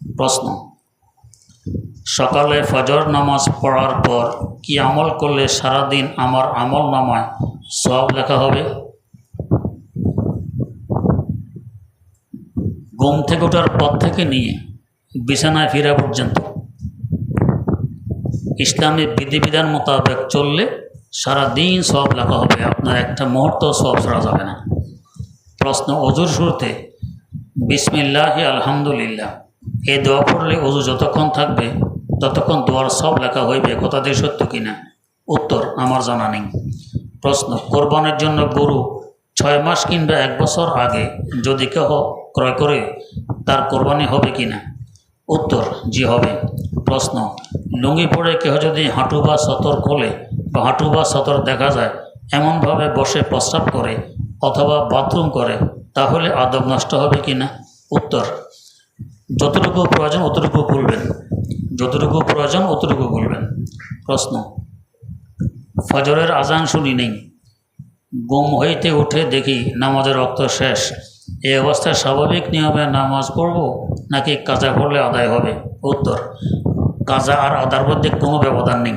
প্রশ্ন। সকালে ফজর নামাজ পড়ার পর কি আমল করলে সারাদিন আমার আমল নামায় সব লেখা হবে? ঘুম থেকে ওঠার পর থেকে নিয়ে বিছানায় ফেরা পর্যন্ত। ইসলামী বিধিবিধান মোতাবেক চললে সারা দিন সব লেখা হবে, আপনার একটা মুহূর্ত সব ছাড়া যাবে না। প্রশ্ন, অজুর শুরুতে, বিসমিল্লাহ আলহামদুলিল্লাহ। এই দোয়া পড়লে অজু যতক্ষণ থাকবে, ততক্ষণ দোয়ার সব লেখা হইবে কথা দিয়ে সত্য কিনা? উত্তর আমার জানা নেই। প্রশ্ন, কোরবানের জন্য গরু ছয় মাস কিংবা এক বছর আগে যদি কেহ ক্রয় করে, তার কোরবানি হবে কিনা? উত্তর, জি হবে। প্রশ্ন, লুঙ্গি পরে কেহ যদি হাঁটু বা সতর খোলে বা হাঁটু বা সতর দেখা যায়, এমনভাবে বসে প্রস্রাব করে অথবা বাথরুম করে, তাহলে আদব নষ্ট হবে কি না উত্তর যতটুকু প্রয়োজন অতটুকু বলবেন যতটুকু প্রয়োজন অতটুকু বলবেন প্রশ্ন। ফজরের আজান শুনি নেই। গুম হইতে উঠে দেখি নামাজের রক্ত শেষ। এই অবস্থায় স্বাভাবিক নিয়মে নামাজ পড়ব নাকি কাজা পড়লে আদায় হবে? উত্তর, কাজা আর আদার মধ্যে কোনো ব্যবধান নেই।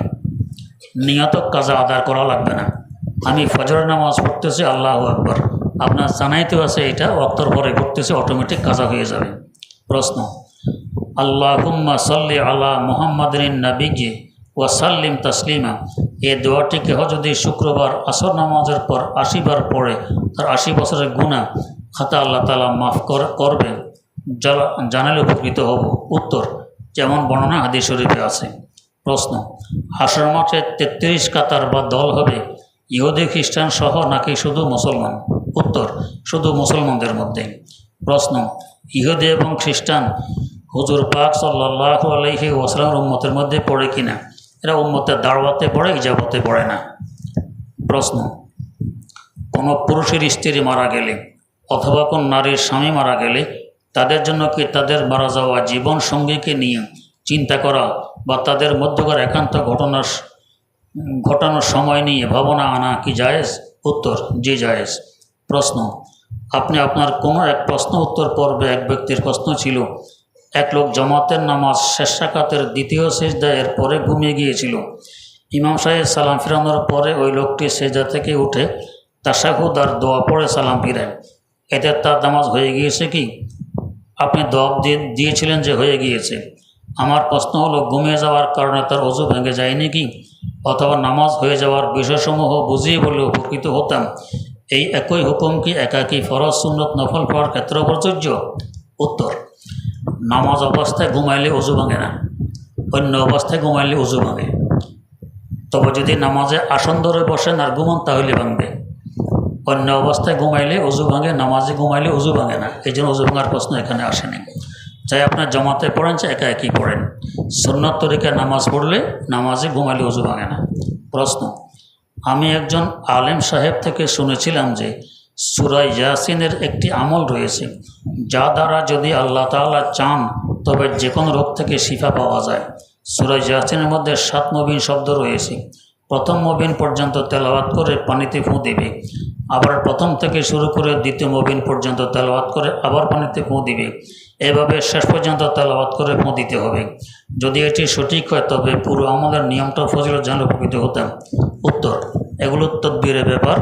নিয়ত কাজা আদার করা লাগবে না। আমি ফজরের নামাজ পড়তেছি, আল্লাহ আকবর। আপনার জানাইতে আছে এটা, অক্তর পরে পড়তেছে অটোমেটিক কাজা হয়ে যাবে। প্রশ্ন। আল্লাহুম্মা সাল্লি আলা মুহাম্মাদিন নাবিজি ওয়াসাল্লিম তাসলিমা। এই দোয়াটি কেহ যদি শুক্রবার আসর নামাজের পর আশিবার পড়ে, তার আশি বছরের গুণা খাতা আল্লাহ তালা মাফ করবে। জানালে উপকৃত হব। উত্তর, যেমন বর্ণনা হাদিস শরীফে আছে। প্রশ্ন, হাসর মাঠে তেত্রিশ কাতার বা দল হবে, ইহুদি, খ্রিস্টান সহ নাকি শুধু মুসলমান? উত্তর, শুধু মুসলমানদের মধ্যে। প্রশ্ন ইহুদি এবং খ্রিস্টান হুজুর পাক সাল্লাহ আলহি ওসলামের উম্মতের মধ্যে পড়ে কিনা? এরা উম্মতের দাঁড়াতে পড়ে ইজাবতে পড়ে না। প্রশ্ন, কোনো পুরুষের স্ত্রী মারা গেলে অথবা কোন নারীর স্বামী মারা গেলে তাদের জন্য কি তাদের মারা যাওয়া জীবন সঙ্গীকে নিয়ে চিন্তা করা বা তাদের মধ্যকার একান্ত ঘটনার ঘটানোর সময় নিয়ে ভাবনা আনা কি জায়েজ? উত্তর, জি জায়েজ। প্রশ্ন আপনি আপনার কোনো এক প্রশ্ন উত্তর পর্বে এক ব্যক্তির প্রশ্ন ছিল, এক লোক জমাতের নামাজ শেষ সাকাতের দ্বিতীয় সেজদায়ের পরে ঘুমিয়ে গিয়েছিল। ইমাম সাহেব সালাম ফিরানোর পরে ওই লোকটি সেজদা থেকে উঠে তাসাহুদ আর দোয়া পড়ে সালাম ফিরেন এতে তার নামাজ হয়ে গিয়েছে কি? আপনি দোয়া দিয়ে দিয়েছিলেন যে হয়ে গিয়েছে। আমার প্রশ্ন হলো, ঘুমিয়ে যাওয়ার কারণে তার অজু ভেঙে যায়নি কি? অথবা নামাজ হয়ে যাওয়ার বিষয়সমূহ বুঝিয়ে বলে উপকৃত হতাম। এই একই হুকুম কি একাকি ফরজ সুন্নত নফল পড়ার ক্ষেত্রে প্রযোজ্য? উত্তর, নামাজ অবস্থায় ঘুমাইলে উজু ভাঙে না, অন্য অবস্থায় ঘুমাইলে উজু ভাঙে। তবে যদি নামাজে আসন ধরে বসেন আর ঘুমান তাহলে ভাঙবে। অন্য অবস্থায় ঘুমাইলে অজু ভাঙে, নামাজে ঘুমাইলে উজু ভাঙে না। এই জন্য অজু ভাঙার প্রশ্ন এখানে আসেনি চাই আপনার জমাতে পড়েন চাই একা একই পড়েন। সন্ন্যত তরিকায় নামাজ পড়লে নামাজে ঘুমাইলে উজু ভাঙে না। প্রশ্ন আমি একজন আলেম সাহেব থেকে শুনেছিলাম যে সুরাই ইয়াসিনের একটি আমল রয়েছে, যা দ্বারা যদি আল্লাহ তাআলা চান, তবে যে কোনো রোগ থেকে শিফা পাওয়া যায়। সুরাই ইয়াসিনের মধ্যে সাত নবীন শব্দ রয়েছে। প্রথম মবিন পর্যন্ত তেলাওয়াত করে পানিতে ফুঁ দেবে। আবার প্রথম থেকে শুরু করে দ্বিতীয় মবিন পর্যন্ত তেলাওয়াত করে আবার পানিতে ফুঁ দিবে। এভাবে শেষ পর্যন্ত তেলাওয়াত করে ফুঁ দিতে হবে। যদি এটি সঠিক হয়, তবে পুরো আমলের নিয়মটা ফজিলত জানলে উপকৃত হতাম। উত্তর, এগুলো তদ্বিরের ব্যাপার।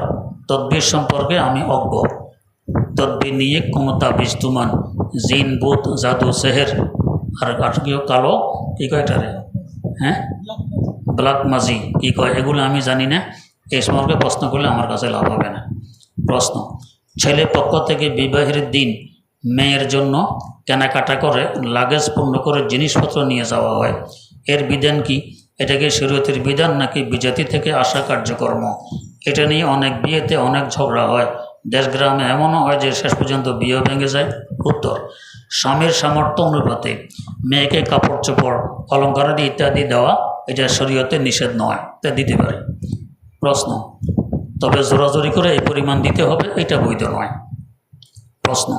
তদ্বির সম্পর্কে আমি অজ্ঞ। তদ্বির নিয়ে কোনো তাবিজ তুমান জিন বুত জাদু, সেহের, আর কালো কী কয় এটারে হ্যাঁ? ব্ল্যাক মাজি, কী কয়, এগুলো আমি জানি না। এই সম্পর্কে প্রশ্ন করলে আমার কাছে লাভ হবে না। প্রশ্ন ছেলে পক্ষ থেকে বিবাহের দিন মেয়ের জন্য কেনাকাটা করে, লাগেজ পূর্ণ করে জিনিসপত্র নিয়ে যাওয়া হয়। এর বিধান কি? এটাকে শরীয়তের বিধান নাকি বিজাতি থেকে আসা কার্যকর্ম? এটা নিয়ে অনেক বিয়েতে অনেক ঝগড়া হয়। দেশ গ্রামে এমনও হয় যে শেষ পর্যন্ত বিয়ে ভেঙে যায়। উত্তর, স্বামীর সামর্থ্য অনুপাতে মেয়েকে কাপড় চোপড় অলঙ্কারাদি ইত্যাদি দেওয়া এটা শরীয়তে নিষেধ নয়, তা দিতে পারে। প্রশ্ন, তবে জোরাজোরি করে এই পরিমাণ দিতে হবে, এটা বৈধ নয়। প্রশ্ন,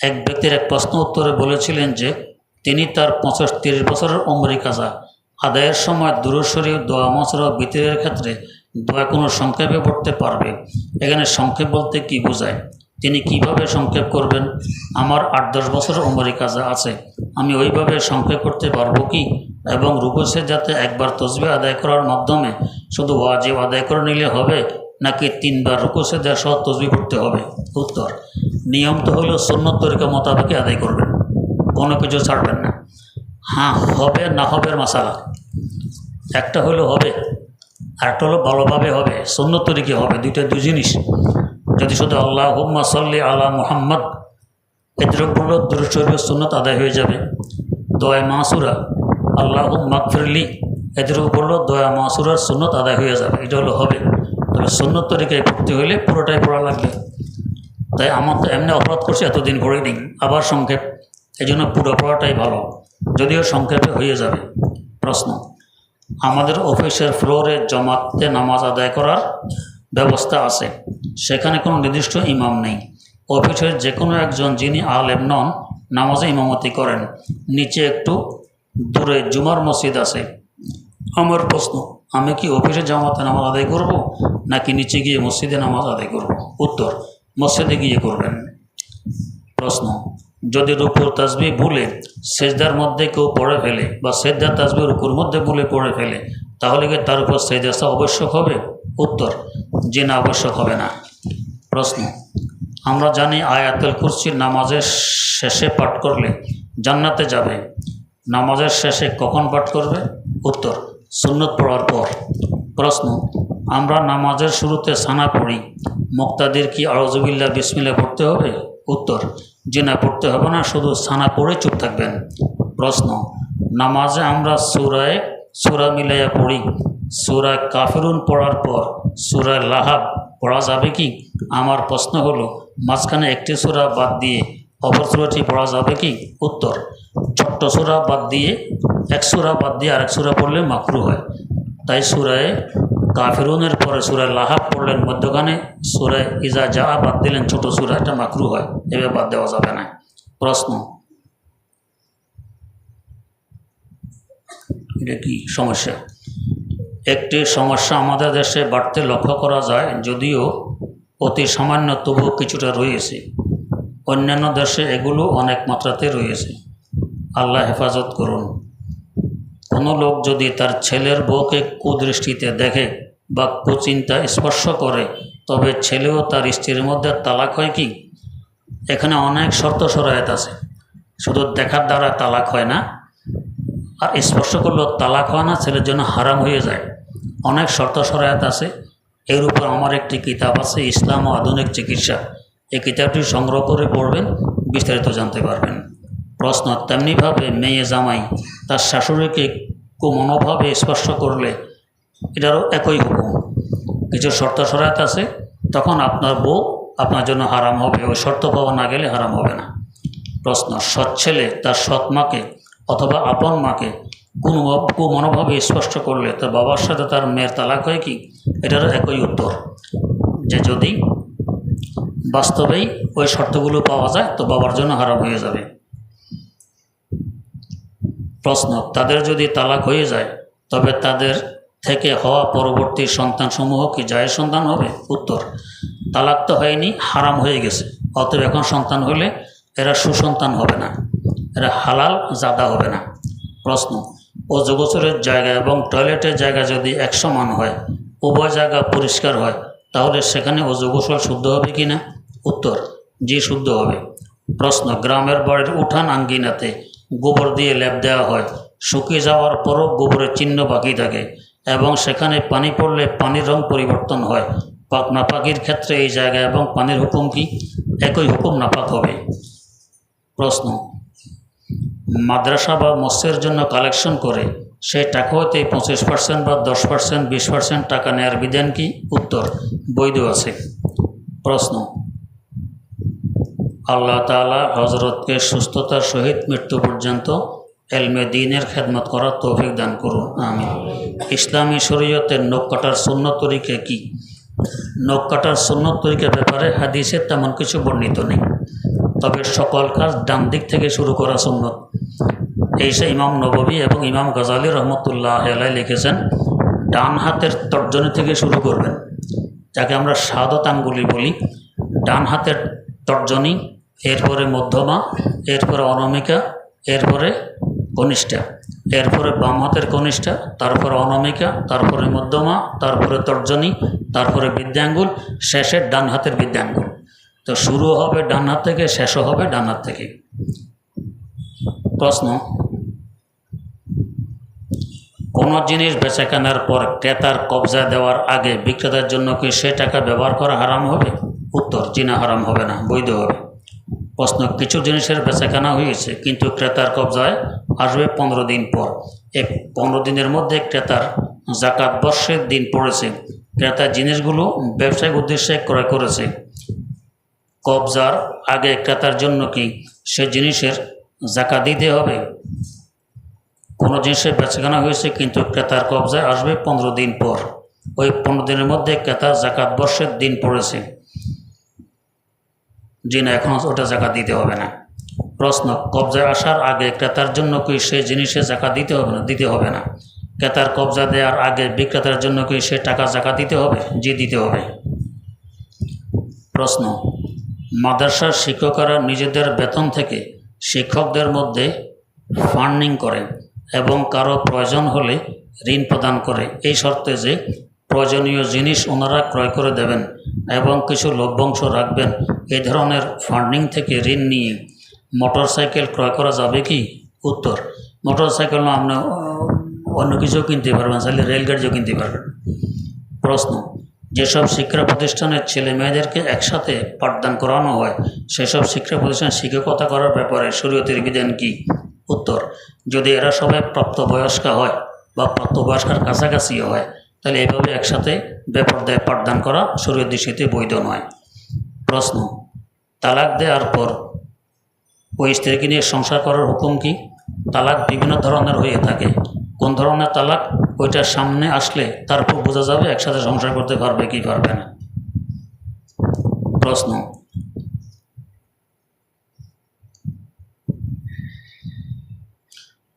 এক ব্যক্তির এক প্রশ্ন উত্তরে বলেছিলেন যে, তিনি তার পঁচাশ তিরিশ বছরের অমরি কাজা আদায়ের সময় দূরস্বরী দোয়া মশরা বিতরের ক্ষেত্রে দোয়া কোনো সংক্ষেপে পড়তে পারবে। এখানে সংক্ষেপ বলতে কি বোঝায়? তিনি কীভাবে সংক্ষেপ করবেন? আমার আট দশ বছর উমরি কাজে আছে। আমি ওইভাবে সংক্ষেপ করতে পারব কি? এবং রুকুসে যাতে একবার তসবি আদায় করার মাধ্যমে শুধু ওয়াজিব আদায় করে নিলে হবে, নাকি তিনবার রুকুসে দেওয়া সহ তসবি করতে হবে? উত্তর, নিয়ম তো হলো সন্ন্যত তরিকা মোতাবেকই আদায় করবেন। কোনো কিছু ছাড়বেন না। হ্যাঁ হবে না হবে মাসালা। একটা হলো হবে, আর একটা হলো ভালোভাবে হবে সন্ন্যত তরিকে হবে, দুইটা দুই জিনিস। যদি শুধু আল্লাহ হুম্মা সাল্লি আলা মুহাম্মদ এদের বলল দুরুশরীয় সুন্নত আদায় হয়ে যাবে। দয়া মাসুরা আল্লাহ মাকফিরলি এদের বলল দয়া মাসুরার সুন্নত আদায় হয়ে যাবে। এটা হলো হবে। তবে সুন্নত তরিকায় পড়তে হলে পুরোটাই পড়া লাগবে। তাই আমার তো এমনি অপরাধ করছে, এতদিন পড়ে দিন। আবার সংক্ষেপ। এই জন্য পুরো পড়াটাই ভালো। যদিও সংক্ষেপে হয়ে যাবে। প্রশ্ন। আমাদের অফিসের ফ্লোরে জমাতে নামাজ আদায় করার ব্যবস্থা আছে। সেখানে কোনো নির্দিষ্ট ইমাম নেই। অফিসের যে কোনো একজন যিনি আলেম নন, নামাজে ইমামতি করেন। নিচে একটু দূরে জুমার মসজিদ আছে। আমার প্রশ্ন, আমি কি অফিসে জামাতে নামাজ আদায় করব, নাকি নিচে গিয়ে মসজিদে নামাজ আদায় করব? উত্তর, মসজিদে গিয়ে করবেন। প্রশ্ন, যদি রুকুর তাসবি ভুলে, সেজদার মধ্যে কেউ পড়ে ফেলে বা সেজদার তাসবি রুকুর মধ্যে ভুলে পড়ে ফেলে তাহলে কি তার উপর সেজদাসা আবশ্যক হবে? উত্তর, যে না আবশ্যক হবে না। প্রশ্ন, আমরা জানি আয়াতুল কুরসির নামাজের শেষে পাঠ করলে জান্নাতে যাবে। নামাজের শেষে কখন পাঠ করবে? উত্তর, সুন্নত পড়ার পর। প্রশ্ন, আমরা নামাজের শুরুতে সানা পড়ি। মুক্তাদের কি আরজবিল্লা বিসমিল্লা পড়তে হবে? উত্তর, যে না পড়তে হবে না, শুধু সানা পড়ে চুপ থাকবেন। প্রশ্ন, নামাজে আমরা সুরায় সুরা মিলাইয়া পড়ি। সুরায় কাফিরুন পড়ার পর সুরায় লাহাব পড়া যাবে কি? আমার প্রশ্ন হলো, মাঝখানে একটি সুরা বাদ দিয়ে অপর সুরাটি পড়া যাবে কি? উত্তর। ছোট্ট সুরা বাদ দিয়ে এক সুরা বাদ দিয়ে আরেক সুরা পড়লে মাকরু হয়। তাই সুরায় কাফিরুনের পরে সুরায় লাহাব পড়লেন মধ্যখানে, সুরায় ইজা যা বাদ দিলেন ছোট সুরা এটা মাকরু হয়। এভাবে বাদ দেওয়া যাবে না। প্রশ্ন এটা কি সমস্যা? একটি সমস্যা আমাদের দেশে বাড়তে লক্ষ্য করা যায়, যদিও অতি সামান্য তবু কিছুটা রয়েছে। অন্যান্য দেশে এগুলো অনেক মাত্রাতে রয়েছে। আল্লাহ হেফাজত করুন। কোনো লোক যদি তার ছেলের বউকে কুদৃষ্টিতে দেখে বা কুচিন্তা স্পর্শ করে, তবে ছেলেও তার স্ত্রীর মধ্যে তালাক হয় কি? এখানে অনেক শর্ত সরায়ত আছে। শুধু দেখার দ্বারা তালাক হয় না আর স্পর্শ করলেও তালাক হয় না, ছেলের জন্য হারাম হয়ে যায়। অনেক শর্ত সরায়ত আছে। এর উপর আমার একটি কিতাব আছে, ইসলাম ও আধুনিক চিকিৎসা। এই কিতাবটি সংগ্রহ করে পড়বেন, বিস্তারিত জানতে পারবেন। প্রশ্ন তেমনিভাবে মেয়ে জামাই তার শাশুড়িকে কুমনোভাবে স্পর্শ করলে এটারও একই হুকুম। কিছু শর্ত সরায়ত আছে, তখন আপনার বউ আপনার জন্য হারাম হবে, ওই শর্ত পাওয়া না গেলে হারাম হবে না। প্রশ্ন, সৎ ছেলে তার সৎ মাকে অথবা আপন মাকে কোন মনোভাবে স্পষ্ট করলে তার বাবার সাথে তার মেয়ের তালাক হয় কি? এটারও একই উত্তর। যে যদি বাস্তবেই ওই শর্তগুলো পাওয়া যায়, তো বাবার জন্য হারাম হয়ে যাবে। প্রশ্ন, তাদের যদি তালাক হয়ে যায়, তবে তাদের থেকে হওয়া পরবর্তী সন্তানসমূহ কি জায়ের সন্তান হবে? উত্তর, তালাক তো হয়নি, হারাম হয়ে গেছে। অতএব এখন সন্তান হলে এরা সুসন্তান হবে না। এরা হালাল জাদা হবে না। প্রশ্ন অজগোচরের জায়গা এবং টয়লেটের জায়গা যদি এক সমান হয়, উভয় জায়গা পরিষ্কার হয়, তাহলে সেখানে অজগোসল শুদ্ধ হবে কি না? উত্তর, জি, শুদ্ধ হবে। প্রশ্ন, গ্রামের বাড়ির উঠান আঙ্গিনাতে গোবর দিয়ে লেপ দেওয়া হয়, শুকিয়ে যাওয়ার পরও গোবরের চিহ্ন বাকি থাকে এবং সেখানে পানি পড়লে পানির রং পরিবর্তন হয়। পাক নাপাকির ক্ষেত্রে এই জায়গা এবং পানির হুকুম কি? একই হুকুম নাপাক হবে। প্রশ্ন মাদ্রাসা বা মৎস্যের জন্য কালেকশন করে, সেই টাকা হতে পঁচিশ পার্সেন্ট বা দশ পার্সেন্ট বিশ পার্সেন্ট টাকা নেয়ার বিধান কি? উত্তর, বৈধ আছে। প্রশ্ন, আল্লাহ তালা হজরতকে সুস্থতার সহিত মৃত্যু পর্যন্ত এলমে দিনের খেদমত করার তৌফিক দান করুন আমি ইসলামী শরীয়তের নখ কাটার শূন্য তরিকে কী? নখ কাটার শূন্য তরিকের ব্যাপারে হাদিসের তেমন কিছু বর্ণিত নেই। তবে সকল কাজ ডান দিক থেকে শুরু করা সুন্নত। এই সে ইমাম নববী এবং ইমাম গজালি রহমতুল্লাহ আলাই লিখেছেন, ডান হাতের তর্জনী থেকে শুরু করবেন। যাকে আমরা সাদত আঙ্গুলি বলি। ডান হাতের তর্জনী, এরপরে মধ্যমা, এরপরে অনামিকা, এরপরে কনিষ্ঠা। এরপরে বাম হাতের কনিষ্ঠা, তারপরে অনামিকা, তারপরে মধ্যমা, তারপরে তর্জনী, তারপরে বিদ্যাঙ্গুল, শেষে ডান হাতের বৃদ্ধাঙ্গুল তো শুরু হবে ডান হাত থেকে, শেষও হবে ডান হাত থেকে। প্রশ্ন কোনো জিনিস বেচাকেনার পর ক্রেতার কবজা দেওয়ার আগে বিক্রেতার জন্য কি সে টাকা ব্যবহার করা হারাম হবে? উত্তর, জিনা হারাম হবে না, বৈধ হবে। প্রশ্ন, কিছু জিনিসের বেচাকেনা হয়েছে, কিন্তু ক্রেতার কবজায় আসবে পনেরো দিন পর। এই পনেরো দিনের মধ্যে ক্রেতার জাকাত বর্ষের দিন পড়েছে। ক্রেতা জিনিসগুলো ব্যবসায়িক উদ্দেশ্যে ক্রয় করেছে। কবজার আগে ক্রেতার জন্য কি সে জিনিসের জাকা দিতে হবে? কোনো জিনিসের বেচাকেনা হয়েছে, কিন্তু ক্রেতার কবজায় আসবে পনেরো দিন পর। ওই পনেরো দিনের মধ্যে ক্রেতার জাকাত বর্ষের দিন পড়েছে। জি না এখন ওটা জাকাত দিতে হবে না। প্রশ্ন, কবজায় আসার আগে ক্রেতার জন্য কি সেই জিনিসে জাকাত দিতে হবে না? দিতে হবে না। ক্রেতার কবজা দেওয়ার আগে বিক্রেতার জন্য কি সে টাকা জাকাত দিতে হবে? জি, দিতে হবে। প্রশ্ন, মাদ্রাসার শিক্ষকরা নিজেদের বেতন থেকে শিক্ষকদের মধ্যে ফান্ডিং করে এবং কারও প্রয়োজন হলে ঋণ প্রদান করে। এই শর্তে যে প্রয়োজনীয় জিনিস ওনারা ক্রয় করে দেবেন এবং কিছু লভ্যাংশ রাখবেন এই ধরনের ফান্ডিং থেকে ঋণ নিয়ে মোটর সাইকেল ক্রয় করা যাবে কি? উত্তর মোটরসাইকেল না, আপনি অন্য কিছু কিনতে পারবেন, চাইলে রেলগাড়িও কিনতে পারবেন। প্রশ্ন, যেসব শিক্ষা প্রতিষ্ঠানের ছেলে মেয়েদেরকে একসাথে পাঠদান করানো হয়, সেসব শিক্ষা প্রতিষ্ঠান শিক্ষকতা করার ব্যাপারে শরীয়তের বিধান কি? উত্তর। যদি এরা সবাই প্রাপ্তবয়স্ক হয় বা প্রাপ্তবয়স্কার কাছাকাছি হয়, তাহলে এভাবে একসাথে বেপরদায় পাঠদান করা শরীয় দৃষ্টিতে বৈধ নয়। প্রশ্ন, তালাক দেওয়ার পর ওই স্ত্রীকে নিয়ে সংসার করার হুকুম কি? তালাক বিভিন্ন ধরনের হয়ে থাকে। কোন ধরনের তালাক? ওইটার সামনে আসলে তারপর বোঝা যাবে একসাথে সংসার করতে পারবে কি পারবে না। প্রশ্ন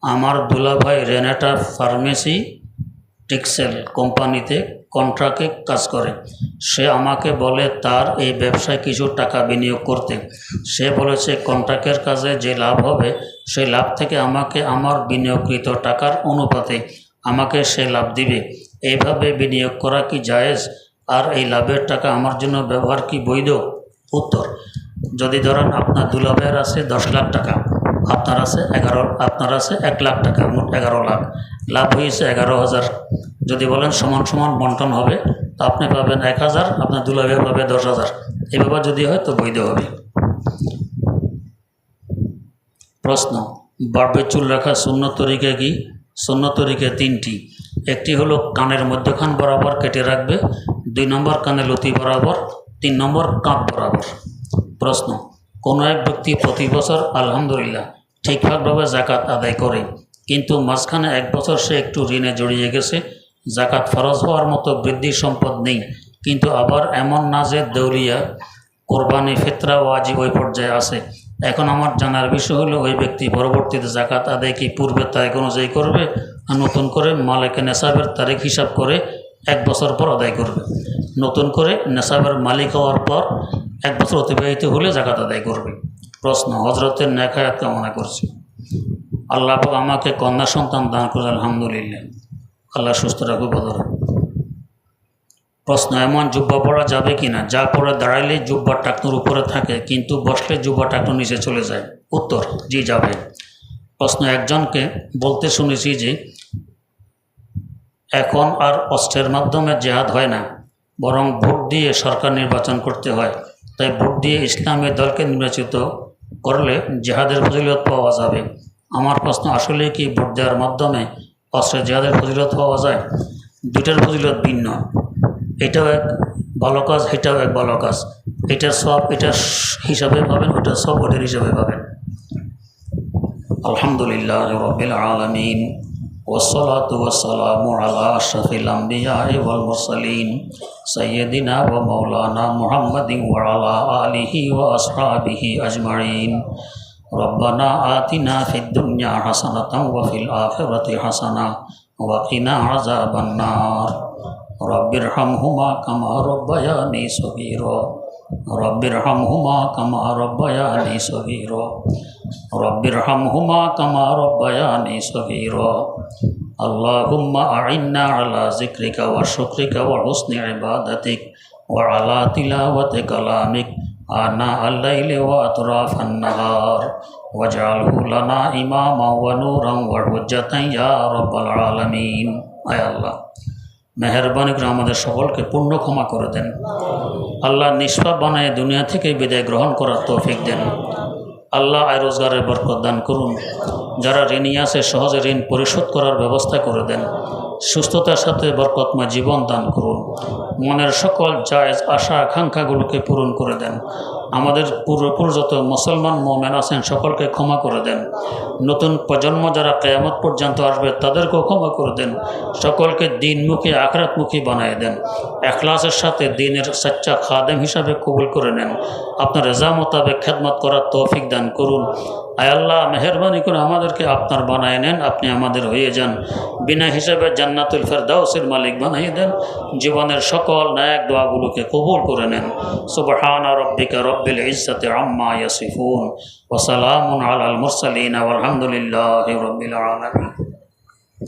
আমার দুলাভাই রেনেটা ফার্মেসি টিক্সেল কোম্পানিতে কন্ট্রাক্টে কাজ করে। সে আমাকে বলে, তার এই ব্যবসায় কিছু টাকা বিনিয়োগ করতে। সে বলেছে, কন্ট্রাক্টের কাজে যে লাভ হবে সেই লাভ থেকে আমাকে আমার বিনিয়োগকৃত টাকার অনুপাতে আমাকে সে লাভ দিবে। এইভাবে বিনিয়োগ করা কি জায়েজ? আর এই লাভের টাকা আমার জন্য ব্যবহার কি বৈধ? উত্তর, যদি ধরেন আপনার দুলাভের আছে দশ লাখ টাকা। আপনার আছে এগারো, আপনার আছে এক লাখ টাকা, মোট এগারো লাখ। লাভ হয়েছে এগারো হাজার। যদি বলেন সমান সমান বন্টন হবে, তো আপনি পাবেন এক হাজার, আপনার দু দুলাভে পাবে দশ হাজার। এভাবে যদি হয়, তো বৈধ হবে। প্রশ্ন, বার্বে চুল রাখা শূন্য তরিকা কি? শূন্য তরিকা তিনটি। একটি হলো কানের মধ্যখান বরাবর কেটে রাখবে, দুই নম্বর কানে লতি বরাবর, তিন নম্বর কাঁধ বরাবর। প্রশ্ন, কোনো এক ব্যক্তি প্রতি বছর আলহামদুলিল্লাহ ঠিকঠাকভাবে জাকাত আদায় করে। কিন্তু মাঝখানে এক বছর সে একটু ঋণে জড়িয়ে গেছে। জাকাত ফরজ হওয়ার মতো বৃদ্ধি সম্পদ নেই। কিন্তু আবার এমন না যে দেউলিয়া, কোরবানি, ফিতরা ও আজীব ওই পর্যায়ে আছে। এখন আমার জানার বিষয় হলো, ওই ব্যক্তি পরবর্তীতে জাকাত আদায় কি পূর্বে তারিখ অনুযায়ী করবে আর নতুন করে মালিকে নেশাবের তারিখ হিসাব করে এক বছর পর আদায় করবে। নতুন করে নেশাবের মালিক হওয়ার পর এক বছর অতিবাহিত হলে জাকাত আদায় করবে। প্রশ্ন হজরতের ন্যাখায়াত কামনা করছি। আল্লাহ আমাকে কন্যা সন্তান দান করে আলহামদুলিল্লাহ। আল্লাহ সুস্থ রাখবে বদর প্রশ্ন, এমন জুব্বা পরা যাবে কি না যা পরে দাঁড়াইলে জুব্বা টাকনুর উপরে থাকে, কিন্তু বসলে জুব্বা টাকনু নিচে চলে যায়। উত্তর, জি, যাবে। প্রশ্ন, একজনকে বলতে শুনেছি যে, এখন আর অস্ত্রের মাধ্যমে জেহাদ হয় না, বরং ভোট দিয়ে সরকার নির্বাচন করতে হয়। তাই ভোট দিয়ে ইসলামের দলকে নির্বাচিত করলে জেহাদের ফজিলত পাওয়া যাবে। আমার প্রশ্ন আসলে কি ভোট দেওয়ার মাধ্যমে অস্ত্রের জেহাদের ফজিলত পাওয়া যায়? দুইটার ফজিলত ভিন্ন। এটাও এক ভালো কাজ, এটাও এক ভালো কাজ। এটার সব এটা হিসাবে পাবেন ওটার সব ওটার হিসাবে পাবেন। আলহামদুলিল্লাহ রবিল আলমিন। والصلاة والسلام على أشرف الأنبياء والمرسلين سيدنا ومولانا محمد وعلى آله وأصحابه أجمعين. ربنا آتنا في الدنيا حسنة وفي الآخرة حسنة وقنا عذاب النار. رب ارحمهما كما ربياني صغيرا. رب ارحمهما كما ربياني صغيرا. رب ارحمهما كما ربياني صغيرا. اللهم أعنا على ذكرك وشكرك وحسن عبادتك وعلى تلاوة كلامك. آناء الليل وأطراف النهار. واجعله لنا إماما ونورا وحجة يا رب العالمين. أي الله. মেহরবানি করে আমাদের সকলকে পূর্ণ ক্ষমা করে দেন। আল্লাহ নিষ্পাপ বানায় দুনিয়া থেকে বিদায় গ্রহণ করার তৌফিক দেন। আল্লাহ আয় রোজগারের বরকত দান করুন। যারা ঋণী আছে সহজে ঋণ পরিশোধ করার ব্যবস্থা করে দেন। সুস্থতার সাথে বরকতময় জীবন দান করুন। মনের সকল জায়জ আশা, আকাঙ্ক্ষাগুলোকে পূরণ করে দেন। আমাদের পূর্বপুর যত মুসলমান মোমেন আছেন, সকলকে ক্ষমা করে দেন। নতুন প্রজন্ম যারা কেয়ামত পর্যন্ত আসবে, তাদেরকেও ক্ষমা করে দেন। সকলকে দিনমুখী, আখরাতমুখী বানিয়ে দেন। এখলাসের সাথে দিনের সচ্চা খাদেম হিসাবে কবুল করে নেন। আপনার রেজা মোতাবেক খেদমত করার তৌফিক দান করুন। আয় আল্লাহ, মেহরবানি করে আমাদেরকে আপনার বানায় নেন, আপনি আমাদের হয়ে যান। বিনা হিসাবে জান্নাতুল ফেরদাউসের মালিক বানিয়ে দেন। জীবনের সকল নায়ক দোয়াগুলোকে কবুল করে নেন। সুবহানা রব্বিকা রব্বিল ইজ্জাতি আম্মা ইয়াসিফুন। ওয়া সালামুন আলাল মুরসালিন, ওয়ালহামদুলিল্লাহি রাব্বিল আলামিন।